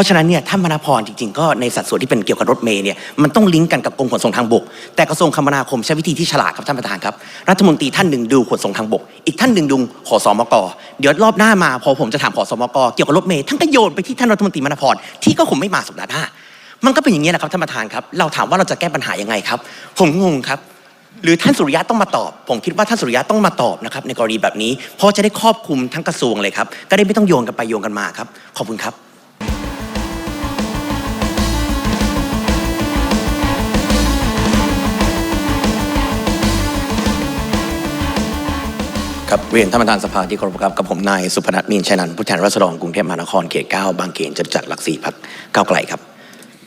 ราะฉะนั้นเนี่ยท่านมนาพรจริงๆ ก็ในสัดส่วนที่เป็นเกี่ยวกับรถเมล์เนี่ยมันต้องลิงก์กันกับกรมขนส่งทางบก แต่กระทรวงคมนาคมใช้วิธีที่ฉลาดครับท่านประธานครับ รัฐมนตรีท่านหนึ่งดูขนส่งทางบก อีกท่านหนึ่งดูขอสอมกเดี๋ยวรอบหน้ามาพอผมจะถามขอสอมกเกี่ยวกับรถเมล์ท่านก็โยนไปที่ท่านรัฐมนตรีมนาพรที่ก็คงไม่มาสัปดาห์หน้ามันก็เป็นอย่างนี้นะครับท่านประธานครับเราถามว่าเราจะแก้ปัญหายังไงครับ ผมงงครับ หรือท่านสุริยะต้องมาตอบ ผมคิดว่าท่านสุริยะต้องมาตอบนะครับในกรณีแบบนี้เพราะจะได้ครอบคลุมทั้งกระทรวงเลยครับก็ได้ไม่ต้องโยนกันไปโยนกันมาครับ ขอบคุณครับ ครับเรียนท่านประธานสภาที่เคารพครับกับผมนายสุพนัทมีนชัยนันท์ผู้แทนราษฎรกรุงเทพมหานครเขตเก้าบางเขนจตุจักรหลักสี่พักก้าวไกลครับ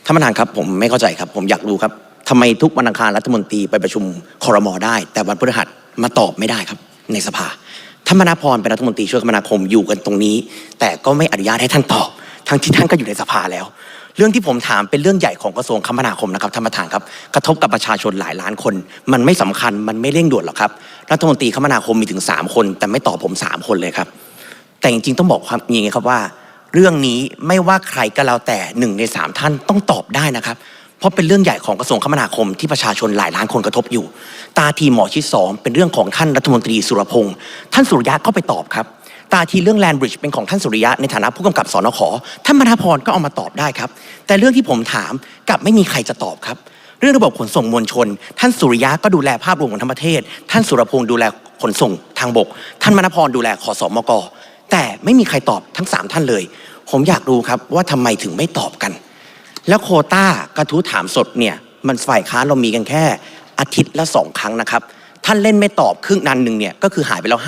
ท่านประธานครับผมไม่เข้าใจครับ ผมอยากรู้ครับทำไมทุกวันอังคารรัฐมนตรีไปประชุมคอรมอได้ แต่วันพฤหัสมาตอบไม่ได้ครับ ในสภาท่านมนาพรเป็นรัฐมนตรีช่วยคมนาคมอยู่กันตรงนี้ แต่ก็ไม่อนุญาตให้ท่านตอบทั้งที่ท่านก็อยู่ในสภาแล้ว เรื่องที่ผมถามเป็นเรื่องใหญ่ของกระทรวงคมนาคมนะครับท่านประธานครับกระทบกับประชาชนหลายล้านคน มันไม่สำคัญมันไม่เร่งด่วนหรอกครับรัฐมนตรีคมนาคมมีถึง 3 คน แต่ไม่ตอบผม 3 คนเลยครับ แต่จริงๆต้องบอกความอย่างครับว่า เรื่องนี้ไม่ว่าใครก็แล้วแต่หนึ่งในสามท่านต้องตอบได้นะครับเพราะเป็นเรื่องใหญ่ของกระทรวงคมนาคมที่ประชาชนหลายล้านคนกระทบอยู่ ตาทีหมอชิดสองเป็นเรื่องของท่านรัฐมนตรีสุรพงศ์ท่านสุริยะก็ไปตอบครับ ตาทีเรื่องแลนบริดจ์เป็นของท่านสุริยะในฐานะผู้กำกับสนขท่านมนาพรก็เอามาตอบได้ครับ แต่เรื่องที่ผมถามกลับไม่มีใครจะตอบครับ เรื่องระบบขนส่งมวลชน ท่านสุริยะก็ดูแลภาพรวมของทั้งประเทศ ท่านสุรพงศ์ดูแลขนส่งทางบก ท่านมณพรดูแลขอสอมกแต่ไม่มีใครตอบทั้งสามท่านเลย ผมอยากรู้ครับว่าทำไมถึงไม่ตอบกัน แล้วโคต้ากระทู้ถามสดเนี่ยมันฝ่ายค้านเรามีกันแค่อาทิตย์ละสองครั้งนะครับ ท่านเล่นไม่ตอบครึ่งนันหนึ่งเนี่ยก็คือหายไปแล้ว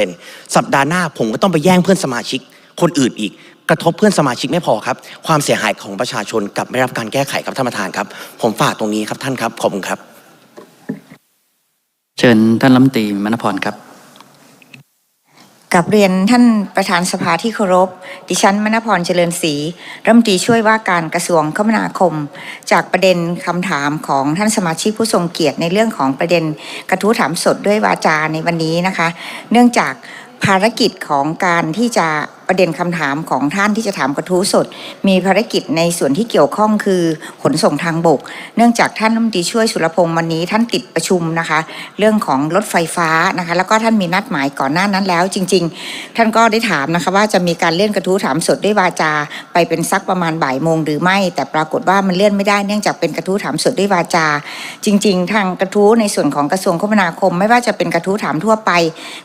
50%สัปดาห์หน้าผมก็ต้องไปแย่งเพื่อนสมาชิกคนอื่นอีก กระทบเพื่อนสมาชิกไม่พอครับ ความเสียหายของประชาชนกลับไม่รับการแก้ไขครับท่านประธานครับ ผมฝากตรงนี้ครับท่านครับขอบคุณครับ เชิญท่านรัฐมนตรีมณพรครับ กับเรียนท่านประธานสภาที่เคารพ ดิฉันมณพรเจริญศรีรัฐมนตรีช่วยว่าการกระทรวงคมนาคม จากประเด็นคำถามของท่านสมาชิกผู้ทรงเกียรติในเรื่องของประเด็นกระทู้ถามสดด้วยวาจาในวันนี้นะคะ เนื่องจากภารกิจของการที่จะ ประเด็นคำถามของท่านที่จะถามกระทู้สด มีภารกิจในส่วนที่เกี่ยวข้องคือขนส่งทางบก เนื่องจากท่านรัฐมนตรีช่วยสุรพงษ์วันนี้ท่านติดประชุมนะคะ เรื่องของรถไฟฟ้านะคะ แล้วก็ท่านมีนัดหมายก่อนหน้านั้นแล้ว จริง ๆ ท่านก็ได้ถามนะคะว่าจะมีการเลื่อนกระทู้ถามสดด้วยวาจา ไปเป็นสักประมาณบ่ายโมงหรือไม่ แต่ปรากฏว่ามันเลื่อนไม่ได้เนื่องจากเป็นกระทู้ถามสดด้วยวาจา จริง ๆ ทางกระทู้ในส่วนของกระทรวงคมนาคม ไม่ว่าจะเป็นกระทู้ถามทั่วไป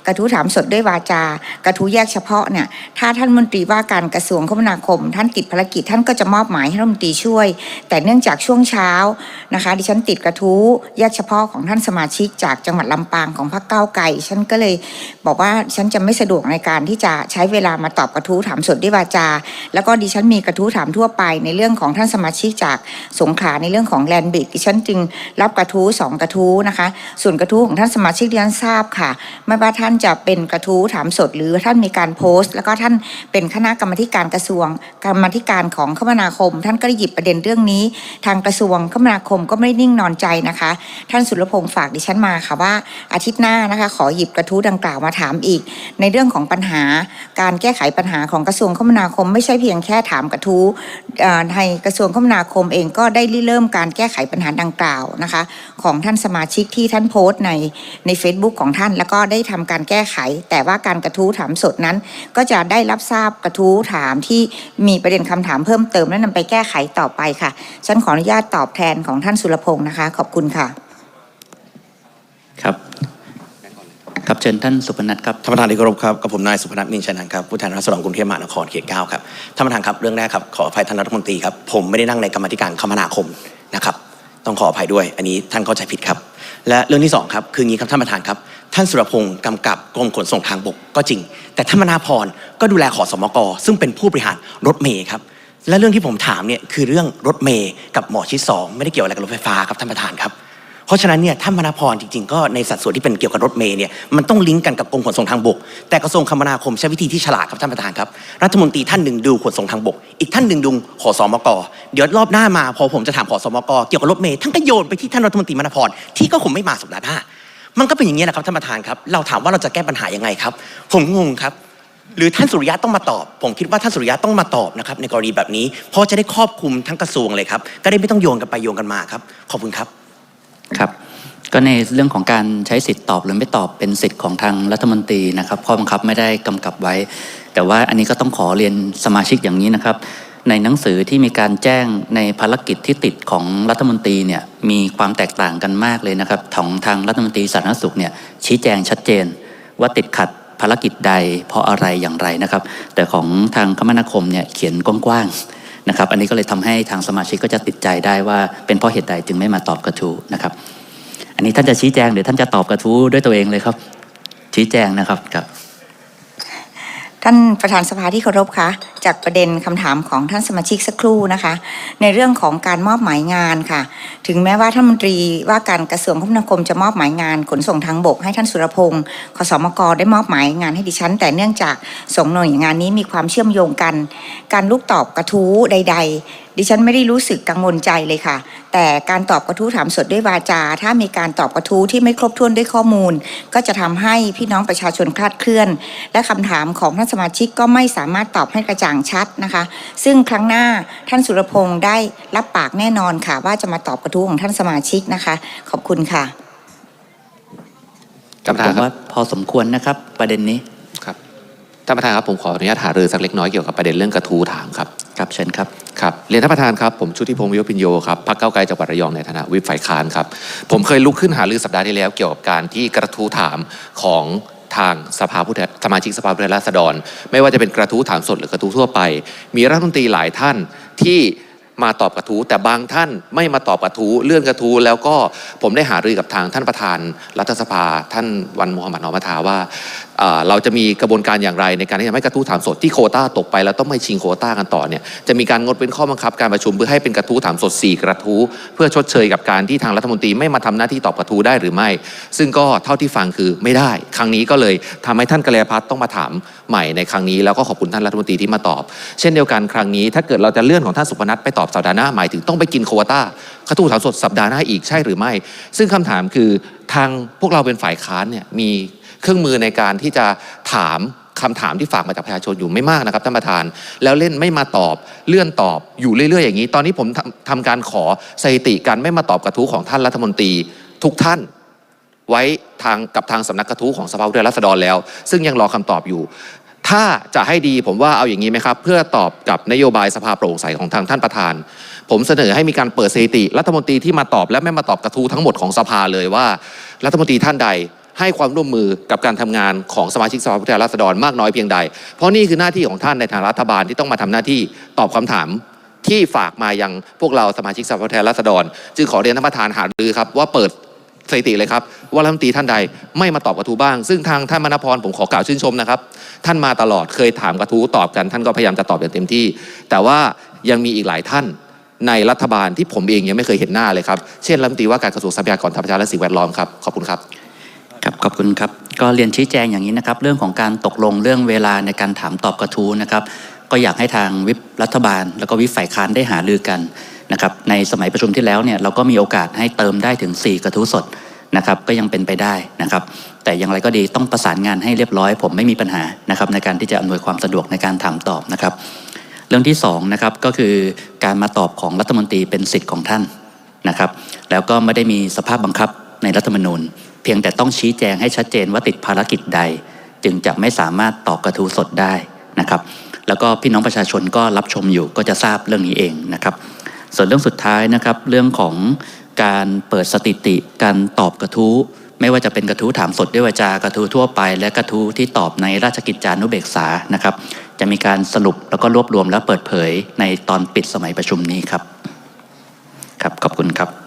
กระทู้ถามสดด้วยวาจา กระทู้แยกเฉพาะเนี่ยถ้าท่านมนตรีว่าการกระทรวงคมนาคม ท่านติดภารกิจท่านก็จะมอบหมายให้รัฐมนตรีช่วย แต่เนื่องจากช่วงเช้านะคะ ดิฉันติดกระทู้แยกเฉพาะของท่านสมาชิกจากจังหวัดลำปางของพรรคก้าวไกลฉันก็เลยบอกว่าฉันจะไม่สะดวกในการที่จะใช้เวลามาตอบกระทู้ถามสดด้วยวาจา แล้วก็ดิฉันมีกระทู้ถามทั่วไป ในเรื่องของท่านสมาชิกจากสงขลาในเรื่องของแลนบิดดิฉันจึงรับกระทู้สองกระทู้นะคะ ส่วนกระทู้ของท่านสมาชิกดิฉันทราบค่ะ ไม่ว่าท่านจะเป็นกระทู้ถามสดหรือท่านมีการโพสต์ แล้วก็ท่านเป็นคณะกรรมการกระทรวง กรรมธิการของคมนาคม ท่านก็ได้หยิบประเด็นเรื่องนี้ ทางกระทรวงคมนาคมก็ไม่ได้นิ่งนอนใจนะคะ ท่านสุรพงศ์ฝากดิฉันมาค่ะว่าอาทิตย์หน้านะคะขอหยิบกระทู้ดังกล่าวมาถามอีก ในเรื่องของปัญหา การแก้ไขปัญหาของกระทรวงคมนาคม ไม่ใช่เพียงแค่ถามกระทู้ในกระทรวงคมนาคมเองก็ได้ริเริ่มการแก้ไขปัญหาดังกล่าวนะคะ ของท่านสมาชิกที่ท่านโพสต์ในใน Facebook ของท่าน แล้วก็ได้ทำการแก้ไข แต่ว่าการกระทู้ถามสดนั้นก็จะได้รับทราบกระทู้ถามที่มีประเด็นคำถามเพิ่มเติมและนำไปแก้ไขต่อไปค่ะฉันขออนุญาตตอบแทนของท่านสุรพงศ์นะคะ ขอบคุณค่ะ ครับครับเชิญท่านสุพนัทครับท่านประธานที่เคารพครับกับผมนายสุพนัทนินชัยนันท์ครับผู้แทนราษฎรกรุงเทพมหานครเขตเก้าครับท่านประธานครับเรื่องแรกครับขออภัยท่านรัฐมนตรีครับผมไม่ได้นั่งในกรรมาธิการคมนาคมนะครับต้องขออภัยด้วย อันนี้ท่านเข้าใจผิดครับ และเรื่องที่สองครับคืออย่างนี้ครับท่านประธานครับ ท่านสุรพงศ์กำกับกรมขนส่งทางบกก็จริง แต่ท่านมนาพรก็ดูแลขอสมก ซึ่งเป็นผู้บริหารรถเมย์ครับ และเรื่องที่ผมถามเนี่ยคือเรื่องรถเมย์กับหมอชิดสองไม่ได้เกี่ยวอะไรกับรถไฟฟ้าครับท่านประธานครับ เพราะฉะนั้นเนี่ยท่านมนาพรจริง ๆ ก็ในสัดส่วนที่เป็นเกี่ยวกับรถเมล์เนี่ยมันต้องลิงก์กันกับกรมขนส่งทางบก แต่กระทรวงคมนาคมใช้วิธีที่ฉลาดครับท่านประธานครับ รัฐมนตรีท่านหนึ่งดูขนส่งทางบก อีกท่านหนึ่งดูขอสมก เดี๋ยวรอบหน้ามาพอผมจะถามขอสมก เกี่ยวกับรถเมล์ท่านก็โยนไปที่ท่านรัฐมนตรีมนาพรที่ก็คงไม่มาสัปดาห์หน้า มันก็เป็นอย่างนี้ยนะครับท่านประธานครับ เราถามว่าเราจะแก้ปัญหายังไงครับ ผมงงครับ หรือท่านสุริยะต้องมาตอบ ผมคิดว่าท่านสุริยะต้องมาตอบนะครับในกรณีแบบนี้ เพราะจะได้ครอบคลุมทั้งกระทรวงเลยครับ ก็ได้ไม่ต้องโยงกันไปโยงกันมาครับ ขอบคุณครับ ครับ ก็ในเรื่องของการใช้สิทธิ์ตอบหรือไม่ตอบเป็นสิทธิ์ของทางรัฐมนตรีนะครับข้อบังคับไม่ได้กำกับไว้ แต่ว่าอันนี้ก็ต้องขอเรียนสมาชิกอย่างนี้นะครับ ในหนังสือที่มีการแจ้งในภารกิจที่ติดของรัฐมนตรีเนี่ยมีความแตกต่างกันมากเลยนะครับของทางรัฐมนตรีสาธารณสุขเนี่ยชี้แจงชัดเจน ว่าติดขัดภารกิจใดเพราะอะไรอย่างไรนะครับ แต่ของทางคมนาคมเนี่ยเขียนกว้างๆนะครับ อันนี้ก็เลยทำให้ทางสมาชิกก็จะติดใจได้ว่าเป็นเพราะเหตุใดจึงไม่มาตอบกระทู้นะครับ อันนี้ท่านจะชี้แจงหรือท่านจะตอบกระทู้ด้วยตัวเองเลยครับ ชี้แจงนะครับครับ ท่านประธานสภาที่เคารพคะจากประเด็นคำถามของท่านสมาชิกสักครู่นะคะ ในเรื่องของการมอบหมายงานค่ะ ถึงแม้ว่าท่านมนตรีว่าการกระทรวงคมนาคมจะมอบหมายงานขนส่งทางบก ให้ท่านสุรพงศ์ขสมกได้มอบหมายงานให้ดิฉัน แต่เนื่องจากสองหน่วยงานนี้มีความเชื่อมโยงกัน การลูกตอบกระทู้ใด ๆ ดิฉันไม่ได้รู้สึกกังวลใจเลยค่ะ แต่การตอบกระทู้ถามสดด้วยวาจา ถ้ามีการตอบกระทู้ที่ไม่ครบถ้วนด้วยข้อมูล ก็จะทำให้พี่น้องประชาชนคลาดเคลื่อน และคำถามของท่านสมาชิกก็ไม่สามารถตอบให้กระจ่างชัดนะคะ ซึ่งครั้งหน้าท่านสุรพงศ์ได้รับปากแน่นอนค่ะ ว่าจะมาตอบกระทู้ของท่านสมาชิกนะคะ ขอบคุณค่ะท่านประผธานมครับว่าพอสมควรนะครับประเด็นนี้ครับท่านประธานครับผมขออนุญาตหารือสักเล็กน้อยเกี่ยวกับประเด็นเรื่องกระทู้ถามครับครับเชิญครับ ครับเรียนท่านประธานครับ ผมชุติพงศ์วิวพินโยครับพักเก้าไกลจังหวัดระยองในฐานะวิปฝ่ายค้านครับ ผมเคยลุกขึ้นหารือสัปดาห์ที่แล้วเกี่ยวกับการที่กระทู้ถามของทางสภาผู้แทนสมาชิกสภาผู้แทนราษฎร ไม่ว่าจะเป็นกระทู้ถามสดหรือกระทู้ทั่วไป มีรัฐมนตรีหลายท่านที่ มาตอบกระทู้แต่บางท่านไม่มาตอบกระทู้เลื่อนกระทู้แล้วก็ผมได้หารือกับทางท่านประธานรัฐสภา ท่านวันมูฮัมหมัดนอมทาว่าเราจะมีกระบวนการอย่างไรในการที่ทำให้กระทู้ถามสดที่โคต้าตกไปแล้วต้องไม่ชิงโคต้ากันต่อเนี่ยจะมีการงดเป็นข้อบังคับการประชุมเพื่อให้เป็นกระทู้ถามสด 4 กระทู้เพื่อชดเชยกับการที่ทางรัฐมนตรีไม่มาทำหน้าที่ตอบกระทู้ได้หรือไม่ ซึ่งก็เท่าที่ฟังคือไม่ได้ ครั้งนี้ก็เลยทำให้ท่านกระยาพัฒน์ต้องมาถามใหม่ในครั้งนี้แล้วก็ขอบคุณท่านรัฐมนตรีที่มาตอบ เช่นเดียวกันครั้งนี้ ถ้าเกิดเราจะเลื่อนของท่านสุพนัทไปตอบสัปดาห์หน้าหมายถึงต้องไปกินโควต้ากระทู้ถามสดสัปดาห์หน้าอีกใช่หรือไม่ ซึ่งคำถามคือทางพวกเราเป็นฝ่ายค้านเนี่ยมีเครื่องมือในการที่จะถามคำถามที่ฝากมาจากประชาชนอยู่ไม่มากนะครับท่านประธาน แล้วเล่นไม่มาตอบเลื่อนตอบอยู่เรื่อยๆ อย่างนี้ ตอนนี้ผมทำทำการขอสถิติการไม่มาตอบกระทู้ของท่านรัฐมนตรีทุกท่านไว้ทางกับทางสำนักกระทู้ของสภาผู้แทนราษฎรแล้ว ซึ่งยังรอคำตอบอยู่ ถ้าจะให้ดีผมว่าเอาอย่างนี้ไหมครับ เพื่อตอบกับนโยบายสภาโปร่งใสของทางท่านประธาน ผมเสนอให้มีการเปิดสถิติ รัฐมนตรีที่มาตอบและไม่มาตอบกระทู้ทั้งหมดของสภาเลยว่า รัฐมนตรีท่านใดให้ความร่วมมือกับการทำงานของสมาชิกสภาผู้แทนราษฎรมากน้อยเพียงใด เพราะนี่คือหน้าที่ของท่านในทางรัฐบาลที่ต้องมาทำหน้าที่ตอบคำถามที่ฝากมายังพวกเราสมาชิกสภาผู้แทนราษฎร จึงขอเรียนท่านประธานหารือครับว่าเปิด สถิติเลยครับ ว่ารัฐมนตรีท่านใดไม่มาตอบกระทู้บ้าง ซึ่งทางท่านมณพรผมขอกล่าวชื่นชมนะครับ ท่านมาตลอดเคยถามกระทู้ตอบกัน ท่านก็พยายามจะตอบอย่างเต็มที่ แต่ว่ายังมีอีกหลายท่านในรัฐบาลที่ผมเองยังไม่เคยเห็นหน้าเลยครับ เช่นรัฐมนตรีว่าการกระทรวงทรัพยากรธรรมชาติและสิ่งแวดล้อมครับ ขอบคุณครับ ครับขอบคุณครับ ก็เรียนชี้แจงอย่างนี้นะครับ เรื่องของการตกลงเรื่องเวลาในการถามตอบกระทู้นะครับ ก็อยากให้ทางวิปรัฐบาล แล้วก็วิปฝ่ายค้านได้หารือกัน นะครับในสมัยประชุมที่แล้วเนี่ยเราก็มีโอกาสให้เติมได้ถึง 4 กระทู้สดนะครับก็ยังเป็นไปได้นะครับแต่อย่างไรก็ดีต้องประสานงานให้เรียบร้อย ผมไม่มีปัญหานะครับในการที่จะอำนวยความสะดวกในการถามตอบนะครับเรื่องที่สองนะครับก็คือการมาตอบของรัฐมนตรีเป็นสิทธิ์ของท่านนะครับแล้วก็ไม่ได้มีสภาพบังคับในรัฐธรรมนูญ เพียงแต่ต้องชี้แจงให้ชัดเจนว่าติดภารกิจใด จึงจะไม่สามารถตอบกระทู้สดได้นะครับแล้วก็พี่น้องประชาชนก็รับชมอยู่ก็จะทราบเรื่องนี้เองนะครับ ส่วนเรื่องสุดท้ายนะครับเรื่องของการเปิดสถิติ การตอบกระทู้ไม่ว่าจะเป็นกระทู้ถามสดด้วยวาจากระทู้ทั่วไป และกระทู้ที่ตอบในราชกิจจานุเบกษานะครับ จะมีการสรุปแล้วก็รวบรวมและเปิดเผยในตอนปิดสมัยประชุมนี้ครับ ครับขอบคุณครับ